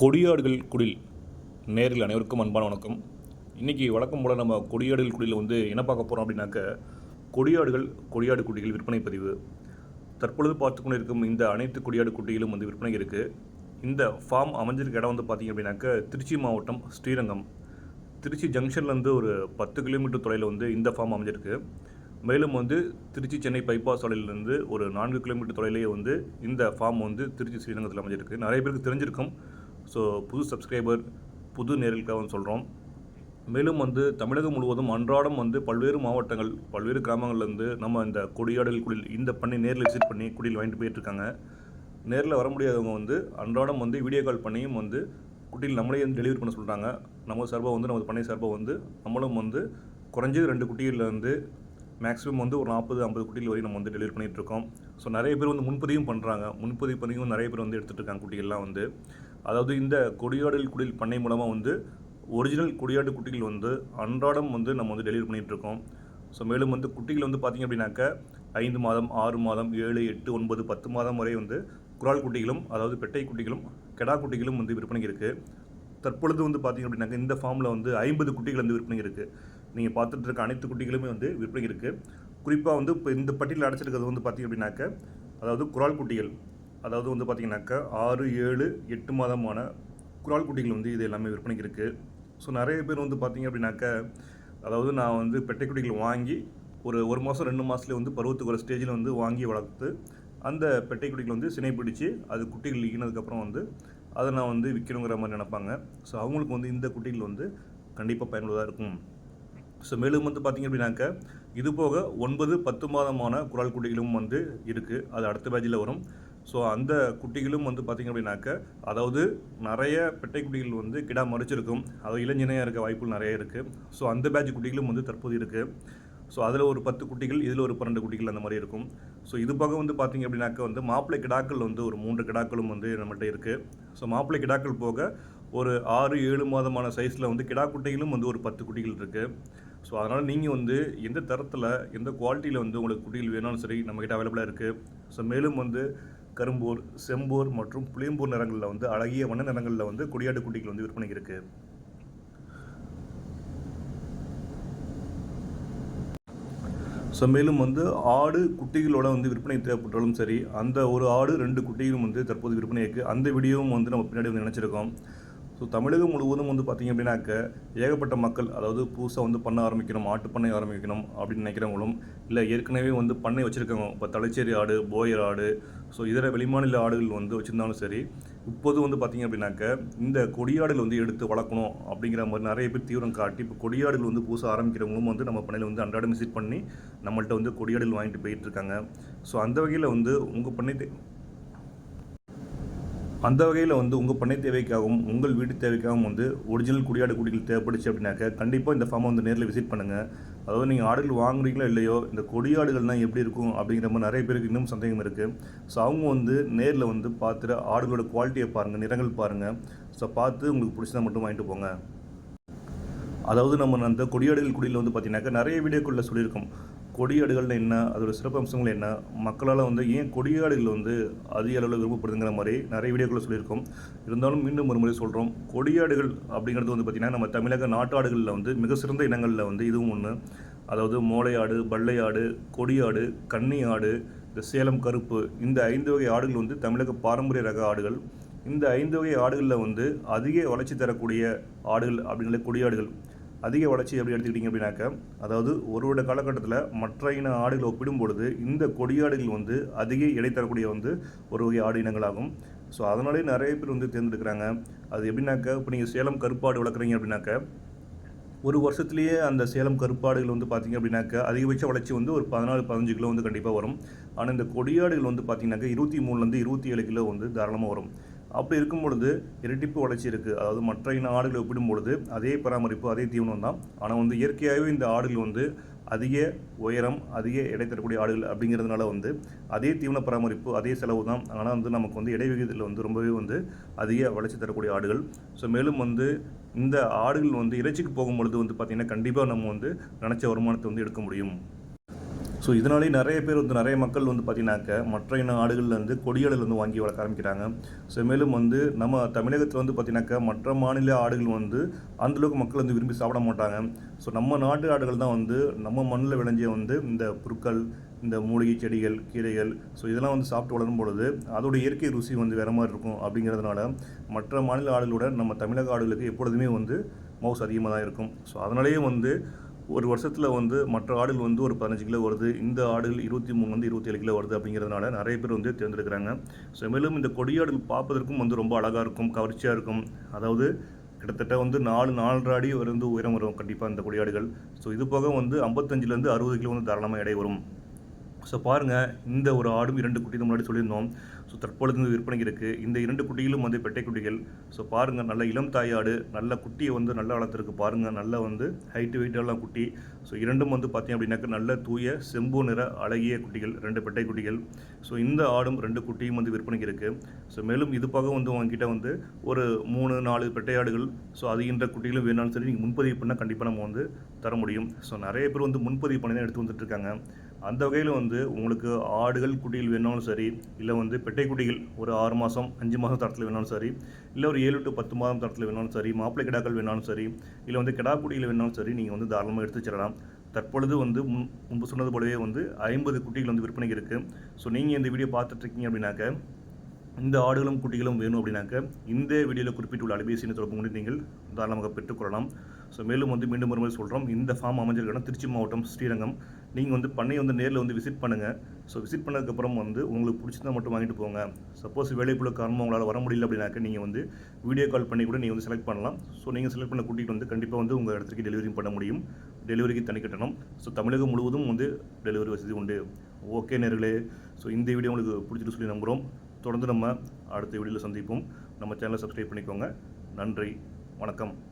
கொடியாடுகள் குடில். நேரில் அனைவருக்கும் அன்பான வணக்கம். இன்றைக்கி வழக்கம் போல் நம்ம கொடியாடுகள் குடியில் வந்து என்ன பார்க்க போகிறோம் அப்படின்னாக்க கொடியாடுகள் கொடியாடு குட்டிகள் விற்பனை பதிவு. தற்பொழுது பார்த்து கொண்டிருக்கும் இந்த அனைத்து கொடியாடு குட்டிகளும் வந்து விற்பனை இருக்குது இந்த ஃபார்ம் அமைஞ்சிருக்க இடம் வந்து பார்த்திங்க அப்படின்னாக்க திருச்சி மாவட்டம் ஸ்ரீரங்கம். திருச்சி ஜங்ஷன்லேருந்து ஒரு பத்து கிலோமீட்டர் தொலைவில் வந்து இந்த ஃபார்ம் அமைஞ்சிருக்கு. மேலும் வந்து திருச்சி சென்னை பைபாஸ் சாலையிலேருந்து ஒரு நான்கு கிலோமீட்டர் தொலைவிலேயே வந்து இந்த ஃபார்ம் வந்து திருச்சி ஸ்ரீரங்கத்தில் அமைஞ்சிருக்கு. நிறைய பேருக்கு தெரிஞ்சிருக்கும். ஸோ புது சப்ஸ்கிரைபர் புது நேர்களுக்காக சொல்கிறோம் மேலும் வந்து தமிழகம் முழுவதும் அன்றாடம் வந்து பல்வேறு மாவட்டங்கள் பல்வேறு கிராமங்கள்லேருந்து நம்ம இந்த கொடியாடல் குடில் இந்த பண்ணி நேரில் விசிட் பண்ணி குடியில் வாங்கிட்டு போயிட்டுருக்காங்க நேரில் வர முடியாதவங்க வந்து அன்றாடம் வந்து வீடியோ கால் பண்ணியும் வந்து குட்டியில் நம்மளே வந்து டெலிவரி பண்ண சொல்கிறாங்க நம்ம சார்பாக வந்து நமது பண்ணை சார்பாக வந்து நம்மளும் வந்து குறைஞ்சது ரெண்டு குட்டிகளில் வந்து மேக்ஸிமம் வந்து ஒரு நாற்பது ஐம்பது குட்டிகள் வரையும் நம்ம வந்து டெலிவரி பண்ணிகிட்ருக்கோம் ஸோ நிறைய பேர் வந்து முன்பதிவும் பண்ணுறாங்க முன்பதிவு பண்ணியும் நிறைய பேர் வந்து எடுத்துகிட்டு இருக்காங்க குட்டிகள்லாம் வந்து. அதாவது இந்த கொடியாடல் குடில் பண்ணை மூலமாக வந்து ஒரிஜினல் கொடியாடு குட்டிகள் வந்து அன்றாடம் வந்து நம்ம வந்து டெலிவரி பண்ணிகிட்ருக்கோம் ஸோ மேலும் வந்து குட்டிகள் வந்து பார்த்திங்க அப்படின்னாக்க ஐந்து மாதம் ஆறு மாதம் ஏழு எட்டு ஒன்பது பத்து மாதம் வரை வந்து குரால் குட்டிகளும் அதாவது பெட்டை குட்டிகளும் கெடா குட்டிகளும் வந்து விற்பனைக்கு இருக்குது தற்பொழுது வந்து பார்த்திங்க அப்படின்னாக்க இந்த ஃபார்மில் வந்து ஐம்பது குட்டிகள் வந்து விற்பனை இருக்குது நீங்கள் பார்த்துட்டு இருக்க அனைத்து குட்டிகளுமே வந்து விற்பனை இருக்குது குறிப்பாக வந்து இப்போ இந்த பட்டியலில் அடைச்சிருக்கிறது வந்து பார்த்திங்க அப்படின்னாக்க அதாவது குரால் குட்டிகள். அதாவது வந்து பார்த்திங்கனாக்கா ஆறு ஏழு எட்டு மாதமான குரால் குட்டிகள் வந்து இது எல்லாமே விற்பனைக்கு இருக்குது ஸோ நிறைய பேர் வந்து பார்த்திங்க அப்படின்னாக்க அதாவது நான் வந்து பெட்டை குட்டிகள் வாங்கி ஒரு ஒரு மாதம் ரெண்டு மாதத்துலேயே வந்து பருவத்துக்கு ஒரு ஸ்டேஜில் வந்து வாங்கி வளர்த்து அந்த பெட்டை குட்டிகள் வந்து சினை பிடிச்சி அது குட்டிகள் ஈனதுக்கப்புறம் வந்து அதை நான் வந்து விற்கணுங்கிற மாதிரி நினைப்பாங்க. ஸோ அவங்களுக்கு வந்து இந்த குட்டிகள் வந்து கண்டிப்பாக பயனுள்ளதாக இருக்கும். ஸோ மேலும் வந்து பார்த்திங்க அப்படின்னாக்க இது போக ஒன்பது பத்து மாதமான குரால் குட்டிகளும் வந்து இருக்குது அது அடுத்த பேஜில் வரும். ஸோ அந்த குட்டிகளும் வந்து பார்த்திங்க அப்படின்னாக்க அதாவது நிறைய பெட்டை குட்டிகள் வந்து கிடா மறிச்சிருக்கும் அது இளஞ்சினையாக இருக்க வாய்ப்புகள் நிறைய இருக்குது ஸோ அந்த பேட்ச் குட்டிகளும் வந்து தற்போது இருக்குது ஸோ அதில் ஒரு பத்து குட்டிகள் இதில் ஒரு பன்னெண்டு குட்டிகள் அந்த மாதிரி இருக்கும். ஸோ இது போக வந்து பார்த்திங்க அப்படின்னாக்க வந்து மாப்பிள்ளை கிடாக்கள் வந்து ஒரு மூன்று கிடாக்களும் வந்து நம்மகிட்ட இருக்குது ஸோ மாப்பிள்ளை கிடாக்கள் போக ஒரு ஆறு ஏழு மாதமான சைஸில் வந்து கிடா குட்டிகளும் வந்து ஒரு பத்து குட்டிகள் இருக்குது ஸோ அதனால் நீங்கள் வந்து எந்த தரத்தில் எந்த குவாலிட்டியில் வந்து உங்களுக்கு குட்டிகள் வேணாலும் சரி நம்மக்கிட்ட அவைலபிளாக இருக்குது ஸோ மேலும் வந்து கரும்பூர் செம்பூர் மற்றும் புளியம்பூர் நிறங்களில் வந்து அழகிய வண்ண நிறங்களில் வந்து கொடியாட்டு குட்டிகள் வந்து விற்பனை இருக்குது ஸோ மேலும் வந்து ஆடு குட்டிகளோட வந்து விற்பனை தேவைப்பட்டாலும் சரி அந்த ஒரு ஆடு ரெண்டு குட்டிகளும் வந்து தற்போது விற்பனை இருக்குது அந்த வீடியோவும் வந்து நம்ம பின்னாடி வந்து நினச்சிருக்கோம். ஸோ தமிழகம் முழுவதும் வந்து பார்த்திங்க அப்படின்னாக்க ஏகப்பட்ட மக்கள் அதாவது புதுசாக வந்து பண்ண ஆரம்பிக்கணும் ஆட்டு பண்ணை ஆரம்பிக்கணும் அப்படின்னு நினைக்கிறவங்களும் இல்லை ஏற்கனவே வந்து பண்ணை வச்சுருக்கவங்க இப்போ தலைச்சேரி ஆடு போயர் ஆடு ஸோ இதர வெளிமாநில ஆடுகள் வந்து வச்சுருந்தாலும் சரி இப்போது வந்து பார்த்திங்க அப்படின்னாக்க இந்த கொடியாடுகள் வந்து எடுத்து வளர்க்கணும் அப்படிங்கிற மாதிரி நிறைய பேர் தீவிரம் காட்டி இப்போ கொடியாடுகள் வந்து புதுசாக ஆரம்பிக்கிறவங்களும் வந்து நம்ம பண்ணையில் வந்து அன்றாடம் விசிட் பண்ணி நம்மள்ட்ட வந்து கொடியாடுகள் வாங்கிட்டு போயிட்டுருக்காங்க ஸோ அந்த வகையில் வந்து உங்கள் பண்ணை அந்த வகையில் வந்து உங்கள் பண்ணை தேவைக்காகவும் உங்கள் வீட்டு தேவைக்காகவும் வந்து ஒரிஜினல் குடியாடு குடிகள் தேவைப்படுச்சு அப்படின்னாக்க கண்டிப்பாக இந்த ஃபார்மை வந்து நேரில் விசிட் பண்ணுங்கள் அதாவது நீங்கள் ஆடுகள் வாங்குறீங்களோ இல்லையோ இந்த கொடியாடுகள்னால் எப்படி இருக்கும் அப்படிங்கிற மாதிரி நிறைய பேருக்கு இன்னும் சந்தேகம் இருக்குது ஸோ அவங்க வந்து நேரில் வந்து பார்த்துட்டு ஆடுகளோட குவாலிட்டியை பாருங்கள் நிறங்கள் பாருங்கள் ஸோ பார்த்து உங்களுக்கு பிடிச்சதை மட்டும் வாங்கிட்டு போங்க. அதாவது நம்ம அந்த கொடியாடுகள் குடியில் வந்து பார்த்தீங்கன்னாக்கா நிறைய வீடியோக்குள்ளே சொல்லியிருக்கோம். கொடியாடுகள்னு என்ன அதோட சிறப்பம்சங்கள் என்ன மக்களால் வந்து ஏன் கொடியாடுகள் வந்து அதிக அளவில் விரும்பப்படுதுங்கிற மாதிரி நிறைய வீடியோக்களை சொல்லியிருக்கோம். இருந்தாலும் மீண்டும் ஒரு முறை சொல்கிறோம் கொடியாடுகள் அப்படிங்கிறது வந்து பார்த்திங்கன்னா நம்ம தமிழக நாட்டாடுகளில் வந்து மிக சிறந்த இனங்களில் வந்து இதுவும் ஒன்று அதாவது மோளையாடு பள்ளையாடு கொடியாடு கன்னி ஆடு இந்த சேலம் கருப்பு இந்த ஐந்து வகை ஆடுகள் வந்து தமிழக பாரம்பரிய ரக ஆடுகள். இந்த ஐந்து வகை ஆடுகளில் வந்து அதிக வளர்ச்சி தரக்கூடிய ஆடுகள் அப்படிங்கிற கொடியாடுகள். அதிக வளர்ச்சி எப்படி எடுத்துக்கிட்டிங்க அப்படின்னாக்க அதாவது ஒரு வருட காலகட்டத்தில் மற்ற இன ஆடுகளை ஒப்பிடும் பொழுது இந்த கொடியாடுகள் வந்து அதிக இடை தரக்கூடிய வந்து ஒரு வகை ஆடு இனங்களாகும். ஸோ அதனாலே நிறைய பேர் வந்து தேர்ந்தெடுக்கிறாங்க. அது எப்படின்னாக்க இப்போ நீங்கள் சேலம் கருப்பாடு வளர்க்குறீங்க அப்படின்னாக்க ஒரு வருஷத்துலேயே அந்த சேலம் கருப்பாடுகள் வந்து பார்த்திங்க அப்படின்னாக்க அதிகபட்ச வளர்ச்சி வந்து ஒரு பதினாலு பதினஞ்சு கிலோ வந்து கண்டிப்பாக வரும். ஆனால் இந்த கொடியாடுகள் வந்து பார்த்திங்கனாக்கா இருபத்தி மூணுலேருந்து இருபத்தி ஏழு கிலோ வந்து தாராளமாக வரும். அப்படி இருக்கும் பொழுது இரட்டிப்பு வளர்ச்சி இருக்குது அதாவது மற்ற இன ஆடுகளை ஒப்பிடும் பொழுது அதே பராமரிப்பு அதே தீவனம் தான். ஆனால் வந்து இயற்கையாகவே இந்த ஆடுகள் வந்து அதிக உயரம் அதிக எடை தரக்கூடிய ஆடுகள் அப்படிங்கிறதுனால வந்து அதே தீவன பராமரிப்பு அதே செலவு தான். ஆனால் வந்து நமக்கு வந்து இடை விகிதத்தில் வந்து ரொம்பவே வந்து அதிக வளர்ச்சி தரக்கூடிய ஆடுகள். ஸோ மேலும் வந்து இந்த ஆடுகள் வந்து இறைச்சிக்கு போகும் பொழுது வந்து பார்த்திங்கன்னா கண்டிப்பாக நம்ம வந்து நினச்ச வருமானத்தை வந்து எடுக்க முடியும். ஸோ இதனாலே நிறைய பேர் வந்து நிறைய மக்கள் வந்து பார்த்தீங்கன்னாக்க மற்ற இன ஆடுகள்லேருந்து கொடியாடுகள் வந்து வாங்கி வளர்க்க ஆரம்பிக்கிறாங்க. ஸோ மேலும் வந்து நம்ம தமிழகத்தில் வந்து பார்த்தீங்கன்னாக்கா மற்ற மாநில ஆடுகள் வந்து அந்தளவுக்கு மக்கள் வந்து விரும்பி சாப்பிட மாட்டாங்க. ஸோ நம்ம நாட்டு ஆடுகள் தான் வந்து நம்ம மண்ணில் விளைஞ்ச வந்து இந்த புற்கள் இந்த மூலிகை செடிகள் கீரைகள் ஸோ இதெல்லாம் வந்து சாப்பிட்டு வளரும் பொழுது அதோட இயற்கை ருசி வந்து வேறு மாதிரி இருக்கும் அப்படிங்கிறதுனால மற்ற மாநில ஆடுகளோட நம்ம தமிழக ஆடுகளுக்கு எப்பொழுதுமே வந்து மவுஸ் அதிகமாக தான் இருக்கும். ஸோ அதனாலேயே வந்து ஒரு வருஷத்தில் வந்து மற்ற ஆடுகள் வந்து ஒரு பதினஞ்சு கிலோ வருது. இந்த ஆடுகள் இருபத்தி மூணு வந்து இருபத்தி ஏழு கிலோ வருது அப்படிங்கிறதுனால நிறைய பேர் வந்து தேர்ந்தெடுக்கிறாங்க. ஸோ மேலும் இந்த கொடியாடுகள் பார்ப்பதற்கும் வந்து ரொம்ப அழகாக இருக்கும் கவர்ச்சியாக இருக்கும். அதாவது கிட்டத்தட்ட வந்து நாலு நாலரை அடி வந்து உயரம் வரும் கண்டிப்பாக இந்த கொடியாடுகள் ஸோ இது போக வந்து ஐம்பத்தஞ்சிலேருந்து அறுபது கிலோ வந்து தாராளமாக எடை வரும். ஸோ பாருங்கள் இந்த ஒரு ஆடும் இரண்டு குட்டி முன்னாடி சொல்லியிருந்தோம். ஸோ தற்பொழுது வந்து விற்பனைக்கு இருக்குது இந்த இரண்டு குட்டிகளும் வந்து பெட்டை குட்டிகள். ஸோ பாருங்கள் நல்ல இளம் தாயாடு நல்ல குட்டியை வந்து நல்ல வளர்த்துருக்கு. பாருங்கள் நல்ல வந்து ஹைட்டு வெயிட்டெல்லாம் குட்டி. ஸோ இரண்டும் வந்து பார்த்தீங்க அப்படின்னாக்க நல்ல தூய செம்பு நிற அழகிய குட்டிகள் ரெண்டு பெட்டை குட்டிகள். ஸோ இந்த ஆடும் ரெண்டு குட்டியும் வந்து விற்பனைக்கு இருக்குது ஸோ மேலும் இது வந்து உங்ககிட்ட வந்து ஒரு மூணு நாலு பெட்டை ஆடுகள். ஸோ அது இந்த குட்டிகளும் வேணாலும் சரி நீங்கள் முன்பதிவு பண்ணால் கண்டிப்பாக நம்ம வந்து தர முடியும். ஸோ நிறைய பேர் வந்து முன்பதிவு பண்ணி தான் எடுத்து வந்துட்டுருக்காங்க அந்த வகையில் வந்து உங்களுக்கு ஆடுகள் குட்டிகள் வேணாலும் சரி இல்லை வந்து பெட்டை குட்டிகள் ஒரு ஆறு மாதம் அஞ்சு மாதம் தரத்தில் வேணாலும் சரி இல்லை ஒரு ஏழு டு பத்து மாதம் தரத்தில் வேணாலும் சரி மாப்பிள்ளை கிடாக்கள் வேணாலும் சரி இல்லை வந்து கிடா குட்டிகள் வேணாலும் சரி நீங்கள் வந்து தாராளமாக எடுத்து வச்சிடலாம். தற்பொழுது வந்து முன் முன்பு சொன்னது போலவே வந்து ஐம்பது குட்டிகள் வந்து விற்பனைக்கு இருக்குது ஸோ நீங்கள் இந்த வீடியோ பார்த்துட்ருக்கீங்க அப்படின்னாக்க இந்த ஆடுகளும் குட்டிகளும் வேணும் அப்படின்னாக்க இந்த வீடியோவில் குறிப்பிட்டுள்ள அலைபேசியை தொடர்பு கொண்டு நீங்கள் தாராளமாக பெற்றுக்கொள்ளலாம். ஸோ மேலும் வந்து மீண்டும் ஒரு முறை சொல்கிறோம் இந்த ஃபார்ம் அமைஞ்சிருக்கணும் திருச்சி மாவட்டம் ஸ்ரீரங்கம். நீங்கள் வந்து பண்ணையை வந்து நேரில் வந்து விசிட் பண்ணுங்கள் ஸோ விசிட் பண்ணதுக்கப்புறம் வந்து உங்களுக்கு பிடிச்சதை மட்டும் வாங்கிட்டு போங்க. சப்போஸ் வேலைப்புள்ள காரணமாக உங்களால் வர முடியல அப்படின்னாக்க நீங்கள் வந்து வீடியோ கால் பண்ணி கூட நீங்கள் வந்து செலக்ட் பண்ணலாம். ஸோ நீங்கள் செலக்ட் பண்ண கூட்டிகிட்டு வந்து கண்டிப்பாக வந்து உங்கள் இடத்துக்கு டெலிவரி பண்ண முடியும். டெலிவரிக்கு தனி கட்டணம். ஸோ தமிழகம் முழுவதும் வந்து டெலிவரி வசதி உண்டு. ஓகே நேர்களே. ஸோ இந்த வீடியோ உங்களுக்கு பிடிச்சிட்டு சொல்லி நம்புகிறோம் தொடர்ந்து நம்ம அடுத்த வீடியோவில் சந்திப்போம். நம்ம சேனலை சப்ஸ்கிரைப் பண்ணிக்கோங்க. நன்றி. வணக்கம்.